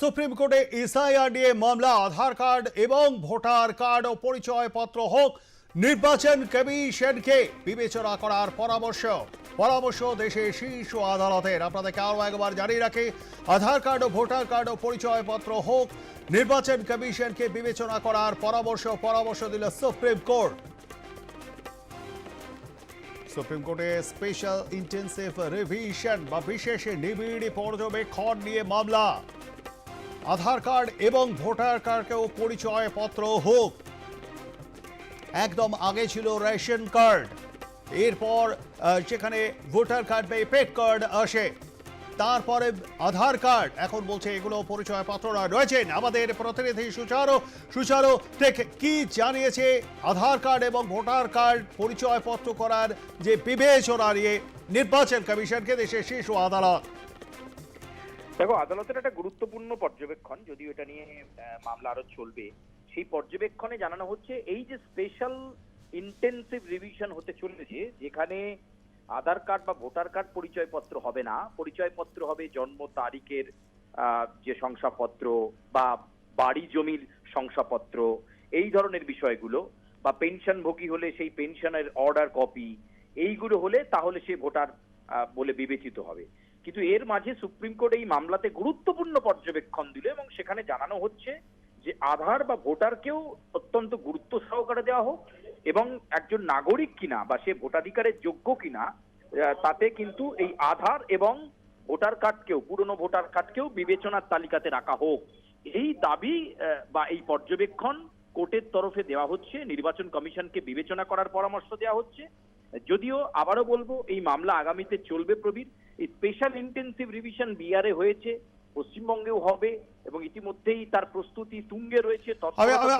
Supreme কোর্টে SIR মামলা, Aadhaar card এবং ভোটার কার্ড ও পরিচয়পত্র হোক। নির্বাচন কমিশনকে বিবেচনা করার পরামর্শ। পরামর্শ দেশের শীর্ষ আদালতের। আপনাদেরকে আরও একবার জানিয়ে রাখি, আধার কার্ড ও ভোটার কার্ড ও পরিচয়পত্র হোক, নির্বাচন কমিশনকে বিবেচনা করার পরামর্শ পরামর্শ দিল সুপ্রিম কোর্ট সুপ্রিম কোর্টে স্পেশাল ইন্টেন্সিভ রিভিশন বা বিশেষ নিবিড় পর্যবেক্ষণ নিয়ে মামলা। আধার কার্ড এবং ভোটার কার্ডকেও পরিচয়পত্র হোক। একদম আগে ছিল রেশন কার্ড। এরপর সেখানে ভোটার কার্ড বা পেড কার্ড আসে। তারপরে আধার কার্ড। এখন বলছে এগুলো পরিচয়পত্ররা রয়েছেন আমাদের প্রতিনিধি সুচারো সুচারো ঠিক কি জানিয়েছে আধার কার্ড এবং ভোটার কার্ড পরিচয়পত্র করার যে বিবেচনা নিয়ে নির্বাচন কমিশনকে দেশের শীর্ষ আদালত। দেখো, আদালতের একটা গুরুত্বপূর্ণ পর্যবেক্ষণ, যদিও এটা নিয়ে মামলা আরও চলবে, সেই পর্যবেক্ষণে জানানো হচ্ছে এই যে স্পেশাল ইন্টেন্সিভ রিভিশন হতে চলেছে, যেখানে আধার কার্ড বা ভোটার কার্ড পরিচয়পত্র হবে না, পরিচয়পত্র হবে জন্ম তারিখের যে শংসাপত্র বা বাড়ি জমির শংসাপত্র, এই ধরনের বিষয়গুলো, বা পেনশনভোগী হলে সেই পেনশনের অর্ডার কপি এইগুলো হলে তাহলে সে ভোটার বলে বিবেচিত হবে। কিন্তু এর মাঝে সুপ্রিম কোর্ট এই মামলাতে গুরুত্বপূর্ণ পর্যবেক্ষণ দিল এবং সেখানে জানানো হচ্ছে যে আধার বা ভোটারকেও অত্যন্ত গুরুত্ব সহকারে দেওয়া হোক এবং একজন নাগরিক কিনা বা সে ভোটাধিকারের যোগ্য কিনা তাতে কিন্তু এই আধার এবং ভোটার কার্ডকেও পুরনো ভোটার কার্ডকেও বিবেচনার তালিকাতে রাখা হোক। এই দাবি বা এই পর্যবেক্ষণ কোর্টের তরফে দেওয়া হচ্ছে, নির্বাচন কমিশনকে বিবেচনা করার পরামর্শ দেওয়া হচ্ছে। যদিও আবারও বলব, এই মামলা আগামীতে চলবে প্রবীর। এই স্পেশাল ইন্টেন্সিভ রিভিশন বিআরে হয়েছে পশ্চিমবঙ্গেও হবে এবং ইতিমধ্যেই তার প্রস্তুতি তুঙ্গে রয়েছে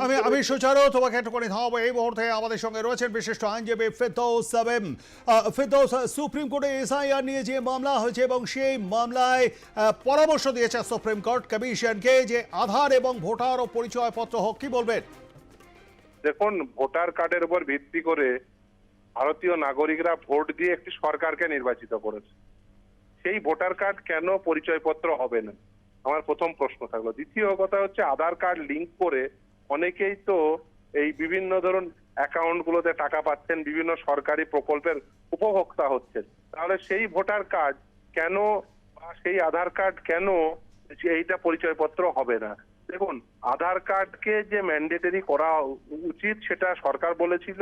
আমি আমি সুচারু তোমাকে একটু করে থামাবো এই মুহূর্তে আমাদের সঙ্গে রয়েছেন বিশিষ্ট আইনজীবী ফেরদৌস সাবেম। আহ, ফেরদৌস সুপ্রিম কোর্টে এসআইআর নিয়ে যে মামলা হয়েছে এবং সেই মামলায় পরামর্শ দিয়েছে সুপ্রিম কোর্ট কমিশনকে যে আধার এবং ভোটার ও পরিচয়পত্র হোক কি বলবেন? দেখুন ভোটার কার্ডের উপর ভিত্তি করে ভারতীয় নাগরিকরা ভোট দিয়ে একটি সরকারকে নির্বাচিত করেছে। সেই ভোটার কার্ড কেন পরিচয়পত্র হবে না? আমার প্রথম প্রশ্ন থাকল। দ্বিতীয় কথা হচ্ছে, আধার কার্ড লিংক করে অনেকেই তো এই বিভিন্ন ধরুন অ্যাকাউন্ট গুলোতে টাকা পাচ্ছেন, বিভিন্ন সরকারি প্রকল্পের উপভোক্তা হচ্ছেন। তাহলে সেই ভোটার কার্ড কেন সেই আধার কার্ড কেন এইটা পরিচয়পত্র হবে না? দেখুন, আধার কার্ডকে যে ম্যান্ডেটরি করা উচিত সেটা সরকার বলেছিল।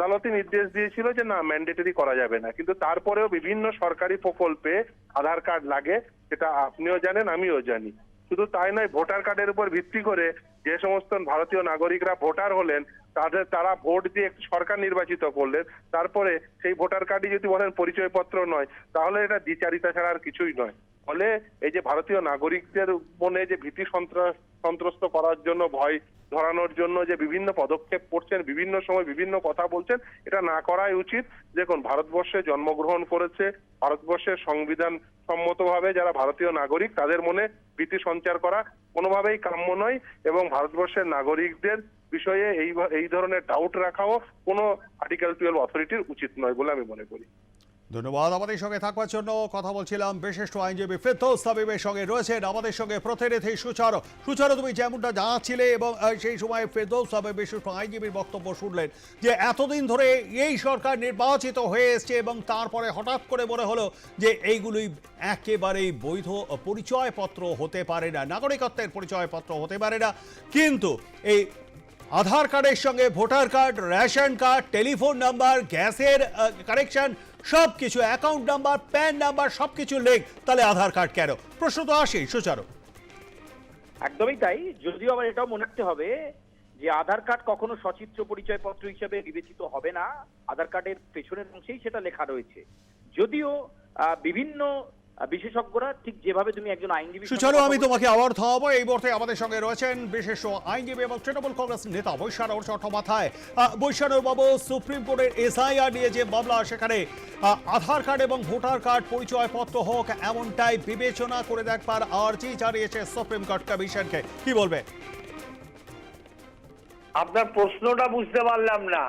আদালতে নির্দেশ দিয়েছিল যে না ম্যান্ডেটরি করা যাবে না। কিন্তু তারপরেও বিভিন্ন সরকারি প্রকল্পে আধার কার্ড লাগে, সেটা আপনিও জানেন, আমিও জানি। শুধু তাই নয়, ভোটার কার্ডের উপর ভিত্তি করে যে সমস্ত ভারতীয় নাগরিকরা ভোটার হলেন, তাদের, তারা ভোট দিয়ে একটি সরকার নির্বাচিত করলেন, তারপরে সেই ভোটার কার্ডই যদি বলেন পরিচয়পত্র নয়, তাহলে এটা দ্বিচারিতা ছাড়া আর কিছুই নয়। ফলে এই যে ভারতীয় নাগরিকদের মনে যে ভীতি সন্ত্রাস, সন্ত্রস্ত করার জন্য, ভয় ধরানোর জন্য যে বিভিন্ন পদক্ষেপ করছেন, বিভিন্ন সময় বিভিন্ন কথা বলছেন, এটা না করাই উচিত। দেখুন, ভারতবর্ষে জন্মগ্রহণ করেছে, ভারতবর্ষের সংবিধান সম্মতভাবে যারা ভারতীয় নাগরিক, তাদের মনে ভীতি সঞ্চার করা কোনোভাবেই কাম্য নয় এবং ভারতবর্ষের নাগরিকদের বিষয়ে এই এই ধরনের ডাউট রাখাও কোনো আর্টিকেল টুয়েলভ অথরিটির উচিত নয় বলে আমি মনে করি। ধন্যবাদ। আমাদের সঙ্গে থাকবার জন্য কথা বলছিলাম বিশিষ্ট আইনজীবী ফেরদৌস সাবিবের সঙ্গে রয়েছেন আমাদের সঙ্গে প্রতিনিধি সুচারো। সুচারো, তুমি যেমনটা জানাচ্ছিলে এবং সেই সময় ফেরদৌস সাবিব বিশিষ্ট আইনজীবীর বক্তব্য শুনলেন যে, এতদিন ধরে এই সরকার নির্বাচিত হয়ে এসছে এবং তারপরে হঠাৎ করে মনে হলো যে এইগুলি একেবারেই বৈধ পরিচয়পত্র হতে পারে না, নাগরিকত্বের পরিচয়পত্র হতে পারে না। কিন্তু এই আধার কার্ডের সঙ্গে voter card, ration card, telephone number, গ্যাসের কানেকশন সব কিছু অ্যাকাউন্ট নাম্বার, প্যান নাম্বার সব কিছু লিঙ্ক তাহলে আধার কার্ড কেন? প্রশ্ন তো আসেই, সুচারু। একদমই তাই। যদিও আবার এটাও মনে রাখতে হবে যে আধার কার্ড কখনো সচিত্র পরিচয়পত্র হিসেবে বিবেচিত হবে না। আধার কার্ডের পেছনের অংশেই সেটা লেখা রয়েছে। যদিও বিভিন্ন বিশেষজ্ঞরা ঠিক যেভাবে তুমি একজন আইনজীবী সুচারু আমি তোমাকে আবার থামাবো এই মুহূর্তে আমাদের সঙ্গে রয়েছেন বিশেষ আইনজীবী এবং তৃণমূল কংগ্রেস নেতা বৈশানর চট্টোপাধ্যায়। বৈশানর বাবু সুপ্রিম কোর্টের এসআইআর নিয়ে যে মামলা সেখানে আধার কার্ড এবং ভোটার কার্ড পরিচয়পত্র হোক এমনটাই বিবেচনা করে দেখবার আর্জি জানিয়েছে সুপ্রিম কোর্ট কমিশনকে। কি বলবে? আপনার প্রশ্নটা বুঝতে পারলাম না।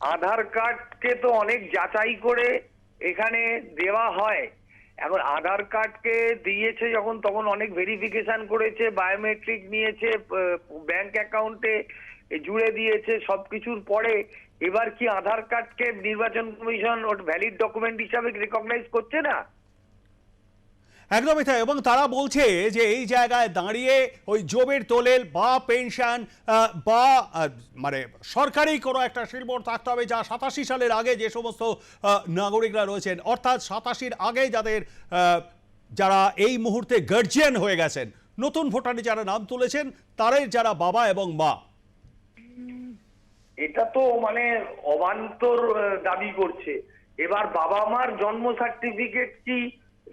আধার কার্ডকে তো অনেক যাচাই করে এখানে দেওয়া হয়। এখন আধার কার্ডকে দিয়েছে যখন, তখন অনেক ভেরিফিকেশন করেছে বায়োমেট্রিক নিয়েছে ব্যাংক অ্যাকাউন্টে জুড়ে দিয়েছে, সবকিছুর পরে এবার কি আধার কার্ডকে নির্বাচন কমিশন ভ্যালিড ডকুমেন্ট হিসাবে রেকগনাইজ করছে না? একদমই তাই। এবং তারা বলছে যে এই জায়গায় দাঁড়িয়ে ওই জমির তোলেল বা পেনশন বা মানে সরকারি কোনো একটা শিলবোর থাকতে হবে যা সাতাশি সালের আগে যে সমস্ত নাগরিকরা রয়েছেন, অর্থাৎ সাতাশির আগে যাদের যারা এই মুহূর্তে গার্জিয়ান হয়ে গেছেন, নতুন ভোটারে যারা নাম তুলেছেন তারাই যারা বাবা এবং মা। এটা তো মানে অবান্তর দাবি করছে। এবার বাবা মার জন্ম সার্টিফিকেট কি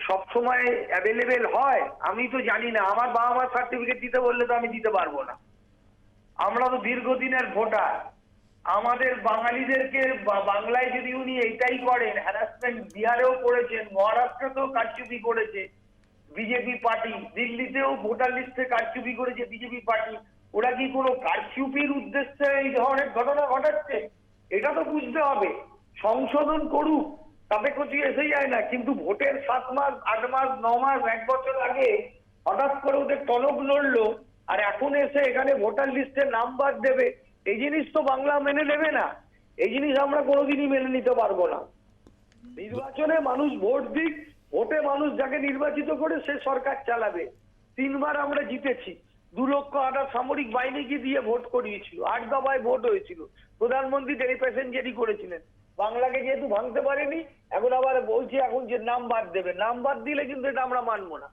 সবসময় অ্যাভেলেবেল হয়, আমি তো জানি না। আমার বাবা মার সার্টিফিকেট দিতে বললে তো আমি দিতে পারব না। আমরা তো দীর্ঘদিনের ভোটার। আমাদের বাঙালিদেরকে বাংলায় যদি উনি এইটাই করেন হ্যারাসমেন্ট বিহারেও করেছেন, মহারাষ্ট্রতেও কারচুপি করেছে বিজেপি পার্টি দিল্লিতেও ভোটার লিস্টে কারচুপি করেছে বিজেপি পার্টি ওরা কি কোনো কারচুপির উদ্দেশ্যে এই ধরনের ঘটনা ঘটাচ্ছে? এটা তো বুঝতে হবে। সংশোধন করুক। তাতে কিছু এসে যায় না। কিন্তু ভোটের সাত মাস, আট মাস, ন মাস, এক বছর আগে হঠাৎ করে ওদের টনক নড়লো, আর এখন এসে এখানে ভোটার লিস্টে নাম্বার দেবে, এই জিনিস তো বাংলা মেনে নেবে না। এই জিনিস আমরা কোনোদিনই মেনে নিতে পারব না। নির্বাচনে মানুষ ভোট দিক, ভোটে মানুষ যাকে নির্বাচিত করে সে সরকার চালাবে। তিনবার আমরা জিতেছি। দু লক্ষ আটা সামরিক বাহিনীকে দিয়ে ভোট করিয়েছিল। আট দফায় ভোট হয়েছিল। প্রধানমন্ত্রী টেলি প্যাসেঞ্জারই করেছিলেন। বাংলাকে যেহেতু ভাঙতে পারেনি, এখন আবার বলছি এখন যে নাম্বার দেবে। নাম্বার দিলে কিন্তু এটা আমরা মানবো না।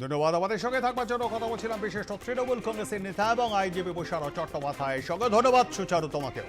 ধন্যবাদ আমাদের সঙ্গে থাকবার জন্য। কথা বলছিলাম বিশিষ্ট তৃণমূল কংগ্রেসের নেতা এবং আইনজীবী বৈশার চট্টোপাধ্যায় সঙ্গে। ধন্যবাদ সুচারু তোমাকেও।